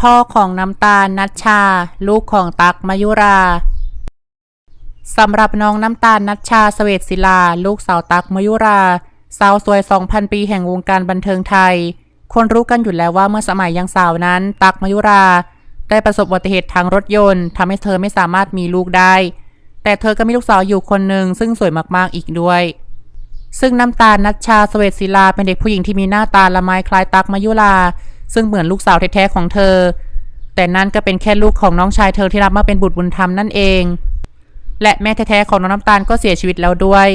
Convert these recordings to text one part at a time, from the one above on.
พ่อของน้ำตาลนัชชา ลูกของตักมายุราสำหรับน้องน้ำตาลนัชชาสเวตศิลา ลูกสาวตักมายุรา สาวสวย 2,000 ปีแห่งวงการบันเทิงไทย คนรู้กันอยู่แล้วว่าเมื่อสมัยยังสาวนั้น ตักมายุรา ได้ประสบอุบัติเหตุทางรถยนต์ทำให้เธอไม่สามารถมีลูกได้ แต่เธอก็มีลูกสาวอยู่คนหนึ่งซึ่งสวยมากๆอีกด้วย ซึ่งน้ำตาลนัชชาสเวตศิลาเป็นเด็กผู้หญิงที่มีหน้าตาละไมคล้ายตักมายุรา ซึ่งเหมือนลูกสาวแท้ๆของเธอ แต่นั่นก็เป็นแค่ลูกของน้องชายเธอที่รับมาเป็นบุตรบุญธรรมนั่นเอง และแม่แท้ๆของน้องน้ำตาลก็เสียชีวิตแล้วด้วย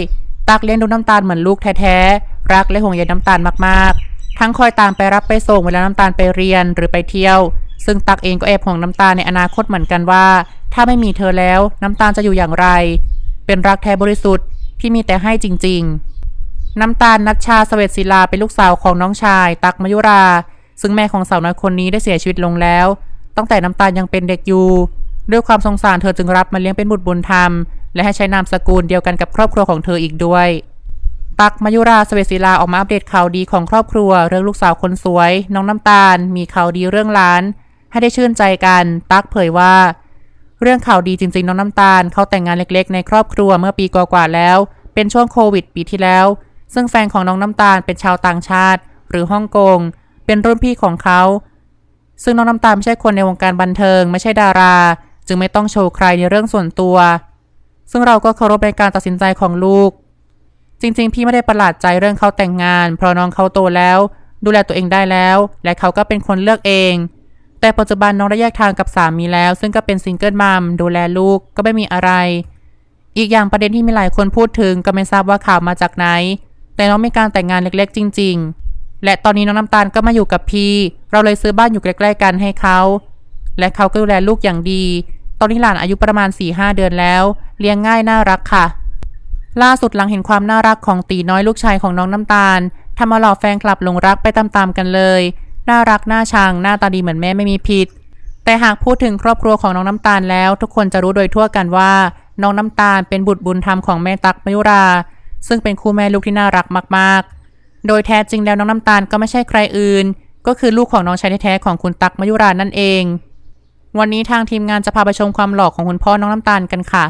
ตักเลี้ยงดูน้ำตาลเหมือนลูกแท้ๆรักและห่วงใยน้ำตาลมากๆ ทั้งคอยตามไปรับไปส่งเวลาน้ำตาลไปเรียนหรือไปเที่ยว ซึ่งตักเองก็แอบห่วงน้ำตาลในอนาคตเหมือนกันว่า ถ้าไม่มีเธอแล้วน้ำตาลจะอยู่อย่างไร เป็นรักแท้บริสุทธิ์ที่มีแต่ให้จริง ๆน้ำตาลนัชชาสเวตศิลาเป็นลูกสาวของน้องชาย ตักมยุรา ซึ่งแม่ของสาวน้อยคนนี้ได้เสียชีวิตลงแล้ว ตั้งแต่น้ำตาลยังเป็นเด็กอยู่ ด้วยความสงสารเธอจึงรับมาเลี้ยงเป็นบุตรบุญธรรม และให้ใช้นามสกุลเดียวกันกับครอบครัวของเธออีกด้วย ตักมายุราสเวศิลาออกมาอัปเดตข่าวดีของครอบครัว เรื่องลูกสาวคนสวย น้องน้ำตาล มีข่าวดีเรื่องล้าน ให้ได้ชื่นใจกัน ตักเผยว่า เรื่องข่าวดีจริงๆ น้องน้ำตาล เขาแต่งงานเล็กๆ ในครอบครัวเมื่อปีกว่าๆแล้ว เป็นช่วงโควิด ปีที่แล้ว ซึ่งแฟนของน้องน้ำตาลเป็นชาวต่างชาติ หรือฮ่องกง เป็นรุ่นพี่ของเขา ซึ่งน้องน้ำตาลไม่ใช่คนในวงการบันเทิง ไม่ใช่ดารา จึงไม่ต้องโชว์ใครในเรื่องส่วนตัว ซึ่งเราก็เคารพในการตัดสินใจของลูก จริงๆ พี่ไม่ได้ประหลาดใจเรื่องเขาแต่งงาน เพราะน้องเขาโตแล้ว ดูแลตัวเองได้แล้ว และเขาก็เป็นคนเลือกเองแต่ปัจจุบันน้องได้แยกทางกับสามีแล้ว ซึ่งก็เป็นซิงเกิลมัมดูแลลูกก็ไม่มีอะไร อีกอย่างประเด็นที่มีหลายคนพูดถึงก็ไม่ทราบว่าข่าวมาจากไหน แต่น้องมีการแต่งงานเล็กๆ จริงๆ และตอนนี้น้องน้ำตาลก็มาอยู่กับพี่เราเลยซื้อบ้านอยู่ใกล้ๆกันให้เขา และเขาก็ดูแลลูกอย่างดี ตอนนี้หลานอายุประมาณ4-5เดือนแล้ว เลี้ยงง่ายน่ารักค่ะ ล่าสุดหลังเห็นความน่ารักของตีน้อยลูกชายของน้องน้ำตาลทำเอาเหล่าแฟนคลับหลงรักไปตามๆกันเลย น่ารักน่าชังหน้าตาดีเหมือนแม่ไม่มีผิด แต่หากพูดถึงครอบครัวของน้องน้ำตาลแล้ว ทุกคนจะรู้โดยทั่วกันว่า น้องน้ำตาลเป็นบุตรบุญธรรมของแม่ตักมยุรา ซึ่งเป็นคู่แม่ลูกที่น่ารักมากๆ โดยแท้จริงแล้วน้องน้ำตาลก็ไม่ใช่ใครอื่น ก็คือลูกของน้องชายแท้ๆของคุณตักมยุรานั่นเอง วันนี้ทางทีมงานจะพาไปชมความหล่อของคุณพ่อน้องน้ำตาลกันค่ะ